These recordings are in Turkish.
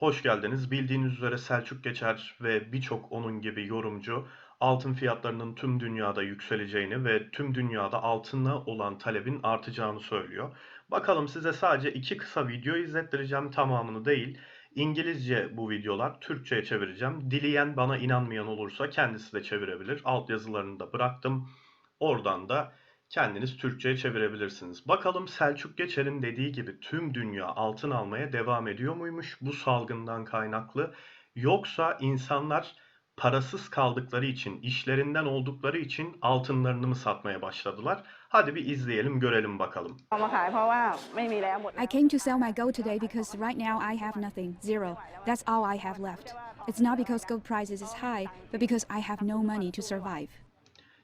Hoş geldiniz. Bildiğiniz üzere Selçuk Geçer ve birçok onun gibi yorumcu altın fiyatlarının tüm dünyada yükseleceğini ve tüm dünyada altına olan talebin artacağını söylüyor. Bakalım size sadece iki kısa video izlettireceğim tamamını değil. İngilizce bu videolar, Türkçe'ye çevireceğim. Dileyen bana inanmayan olursa kendisi de çevirebilir. Altyazılarını da bıraktım. Oradan da kendiniz Türkçe'ye çevirebilirsiniz. Bakalım Selçuk Geçer'in dediği gibi tüm dünya altın almaya devam ediyor muymuş bu salgından kaynaklı? Yoksa insanlar parasız kaldıkları için, işlerinden oldukları için altınlarını mı satmaya başladılar? Hadi bir izleyelim, görelim bakalım. I came to sell my gold today because right now I have nothing, zero. That's all I have left. It's not because gold prices is high, but because I have no money to survive.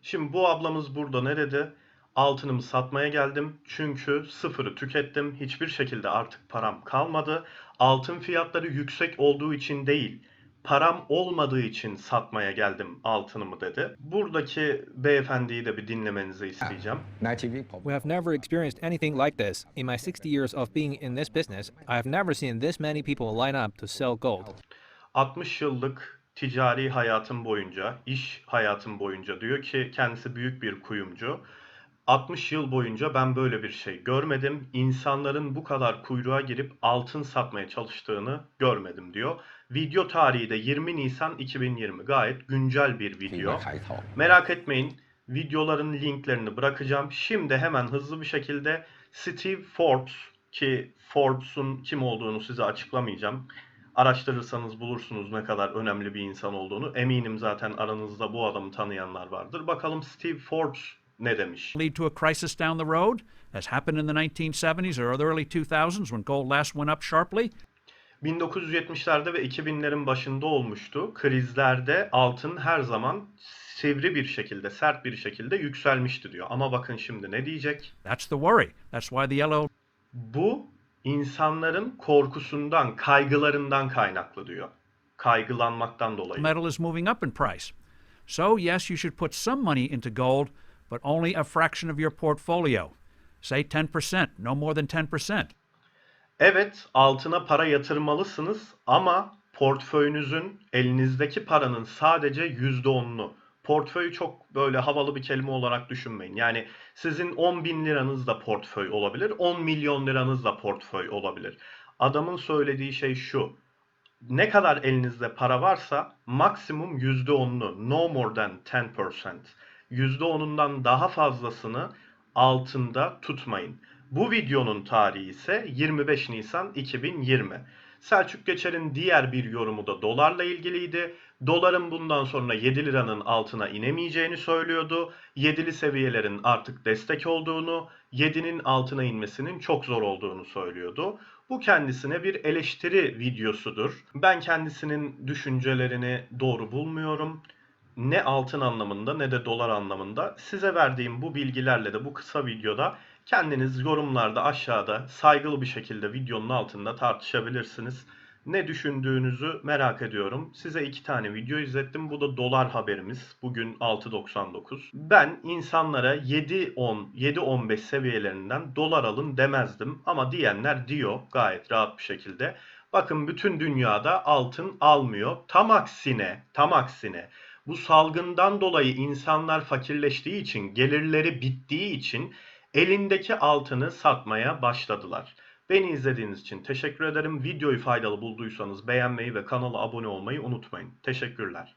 Şimdi bu ablamız burada ne dedi? Altınımı satmaya geldim çünkü sıfırı tükettim. Hiçbir şekilde artık param kalmadı. Altın fiyatları yüksek olduğu için değil, param olmadığı için satmaya geldim altınımı dedi. Buradaki beyefendiyi de bir dinlemenizi isteyeceğim. We have never experienced anything like this. In my 60 years of being in this business, I have never seen this many people line up to sell gold. 60 yıllık ticari hayatım boyunca, iş hayatım boyunca diyor ki kendisi büyük bir kuyumcu. 60 yıl boyunca ben böyle bir şey görmedim. İnsanların bu kadar kuyruğa girip altın satmaya çalıştığını görmedim diyor. Video tarihi de 20 Nisan 2020. Gayet güncel bir video. Merak etmeyin. Videoların linklerini bırakacağım. Şimdi hemen hızlı bir şekilde Steve Forbes ki Forbes'un kim olduğunu size açıklamayacağım. Araştırırsanız bulursunuz ne kadar önemli bir insan olduğunu. Eminim zaten aranızda bu adamı tanıyanlar vardır. Bakalım Steve Forbes ne demiş? lead to a crisis down the road, as happened in the 1970s or the early 2000s when gold last went up sharply? 1970'lerde ve 2000'lerin başında olmuştu. Krizlerde altın her zaman sivri bir şekilde, sert bir şekilde yükselmişti diyor. Ama bakın şimdi ne diyecek? That's the worry. That's why the yellow Bu insanların korkusundan, kaygılarından kaynaklı diyor. Kaygılanmaktan dolayı. metal is moving up in price. So, yes, you should put some money into gold, but only a fraction of your portfolio. Say 10%, no more than 10%. Evet, altına para yatırmalısınız ama portföyünüzün elinizdeki paranın sadece %10'unu. Portföyü çok böyle havalı bir kelime olarak düşünmeyin. Yani sizin 10 bin liranız da portföy olabilir, 10 milyon liranız da portföy olabilir. Adamın söylediği şey şu. Ne kadar elinizde para varsa maksimum %10'unu, no more than 10%. %10'undan daha fazlasını altında tutmayın. Bu videonun tarihi ise 25 Nisan 2020. Selçuk Geçer'in diğer bir yorumu da dolarla ilgiliydi. Doların bundan sonra 7 liranın altına inemeyeceğini söylüyordu. 7'li seviyelerin artık destek olduğunu, 7'nin altına inmesinin çok zor olduğunu söylüyordu. Bu kendisine bir eleştiri videosudur. Ben kendisinin düşüncelerini doğru bulmuyorum ne altın anlamında ne de dolar anlamında. Size verdiğim bu bilgilerle de bu kısa videoda kendiniz yorumlarda aşağıda saygılı bir şekilde videonun altında tartışabilirsiniz. Ne düşündüğünüzü merak ediyorum. Size iki tane video izlettim. Bu da dolar haberimiz. Bugün 6.99. Ben insanlara 7.10, 7.15 seviyelerinden dolar alın demezdim. Ama diyenler diyor gayet rahat bir şekilde. Bakın bütün dünyada altın almıyor. Tam aksine, tam aksine bu salgından dolayı insanlar fakirleştiği için, gelirleri bittiği için elindeki altını satmaya başladılar. Beni izlediğiniz için teşekkür ederim. Videoyu faydalı bulduysanız beğenmeyi ve kanala abone olmayı unutmayın. Teşekkürler.